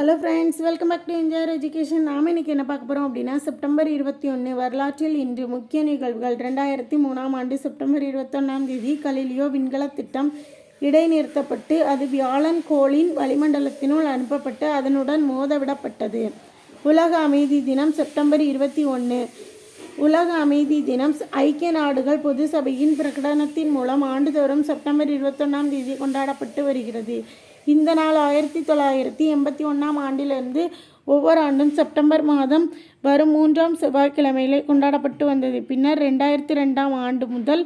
Hello friends welcome back to enjoyer education நாம் இன்றைக்கி என்ன பார்க்க போகிறோம் அப்படின்னா செப்டம்பர் இருபத்தி ஒன்று வரலாற்றில் இன்று முக்கிய நிகழ்வுகள். ரெண்டாயிரத்தி மூணாம் ஆண்டு செப்டம்பர் இருபத்தொன்னாம் தேதி கலிலியோ விண்கல திட்டம் இடைநிறுத்தப்பட்டு அது வியாழன் கோளின் வளிமண்டலத்தினுள் அனுப்பப்பட்டு அதனுடன் மோதவிடப்பட்டது. உலக அமைதி தினம் செப்டம்பர் இருபத்தி ஒன்று உலக அமைதி தினம் ஐக்கிய நாடுகள் பொது சபையின் பிரகடனத்தின் மூலம் ஆண்டுதோறும் செப்டம்பர் இருபத்தொன்னாம் தேதி கொண்டாடப்பட்டு வருகிறது. இந்த நாள் ஆயிரத்தி தொள்ளாயிரத்தி எண்பத்தி ஒன்றாம் ஆண்டிலிருந்து ஒவ்வொரு ஆண்டும் செப்டம்பர் மாதம் வரும் மூன்றாம் செவ்வாய்க்கிழமையிலே கொண்டாடப்பட்டு வந்தது. பின்னர் ரெண்டாயிரத்தி ரெண்டாம் ஆண்டு முதல்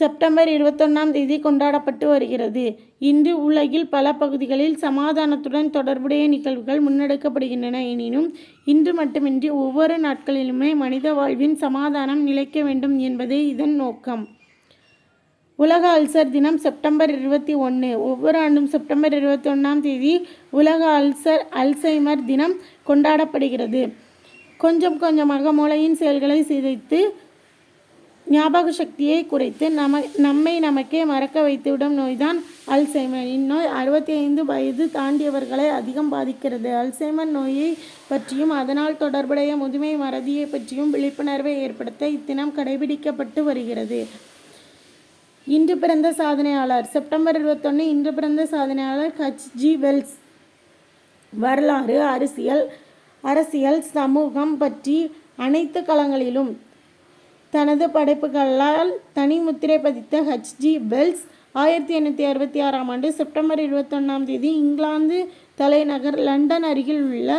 செப்டம்பர் இருபத்தொன்னாம் தேதி கொண்டாடப்பட்டு வருகிறது. இன்று உலகில் பல பகுதிகளில் சமாதானத்துடன் தொடர்புடைய நிகழ்வுகள் முன்னெடுக்கப்படுகின்றன. எனினும் இன்று மட்டுமின்றி ஒவ்வொரு நாட்களிலுமே மனித வாழ்வின் சமாதானம் நிலைக்க வேண்டும் என்பதே இதன் நோக்கம். உலக அல்சர் தினம் செப்டம்பர் இருபத்தி ஒன்று ஒவ்வொரு ஆண்டும் செப்டம்பர் இருபத்தி ஒன்றாம் தேதி உலக அல்சர் அல்சைமர் தினம் கொண்டாடப்படுகிறது. கொஞ்சம் கொஞ்சமாக மூளையின் செயல்களை சிதைத்து ஞாபக சக்தியை குறைத்து நம நம்மை நமக்கே மறக்க வைத்துவிடும் நோய்தான் அல்சைமர். இந்நோய் அறுபத்தி ஐந்து வயது தாண்டியவர்களை அதிகம் பாதிக்கிறது. அல்சைமர் நோயை பற்றியும் அதனால் தொடர்புடைய முதுமை மறதியை பற்றியும் விழிப்புணர்வை ஏற்படுத்த இத்தினம் கடைபிடிக்கப்பட்டு வருகிறது. இன்று பிறந்த சாதனையாளர். செப்டம்பர் இருபத்தொன்று இன்று பிறந்த சாதனையாளர் ஹச். ஜி. வெல்ஸ். வரலாறு அரசியல் அரசியல் சமூகம் பற்றி அனைத்து களங்களிலும் தனது படைப்புகளால் தனி முத்திரை பதித்த ஹச் ஜி வெல்ஸ் ஆயிரத்தி எண்ணூற்றி அறுபத்தி ஆறாம் ஆண்டு செப்டம்பர் இருபத்தொன்னாம் தேதி இங்கிலாந்து தலைநகர் லண்டன் அருகில் உள்ள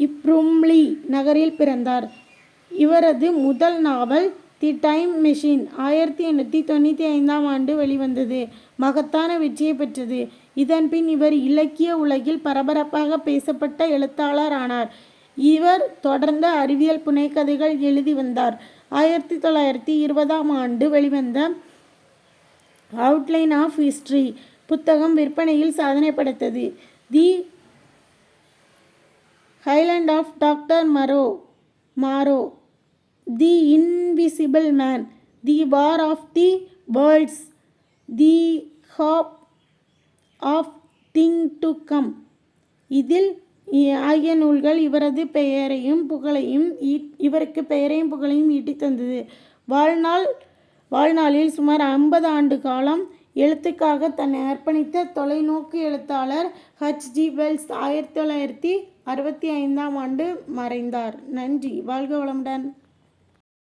இப்ரும்லி நகரில் பிறந்தார். இவரது முதல் நாவல் தி டைம் மெஷின் ஆயிரத்தி எண்ணூற்றி தொண்ணூற்றி ஐந்தாம் ஆண்டு வெளிவந்தது. மகத்தான வெற்றியை பெற்றது. இதன்பின் இவர் இலக்கிய உலகில் பரபரப்பாக பேசப்பட்ட எழுத்தாளர் ஆனார். இவர் தொடர்ந்து அறிவியல் புனைக்கதைகள் எழுதி வந்தார். ஆயிரத்தி தொள்ளாயிரத்தி இருபதாம் ஆண்டு வெளிவந்த அவுட்லைன் ஆஃப் ஹிஸ்ட்ரி புத்தகம் விற்பனையில் சாதனை படைத்தது. தி island of doctor Moreau Moreau the invisible man the war of the worlds the shape of thing to come இதில் ஆகிய நூல்கள் இவரது பெயரையும் புகழையும் இவருக்கு பெயரையும் புகழையும் ஈட்டித் தந்தது. வாழ்நாள் வாழ்நாளில் சுமார் ஐம்பது ஆண்டு காலம் எழுத்துக்காக தன்னை அர்ப்பணித்த தொலைநோக்கு எழுத்தாளர் ஹச். ஜி. வெல்ஸ் ஆயிரத்தி தொள்ளாயிரத்தி அறுபத்தி ஐந்தாம் ஆண்டு மறைந்தார். நன்றி. வாழ்க வளமுடன்.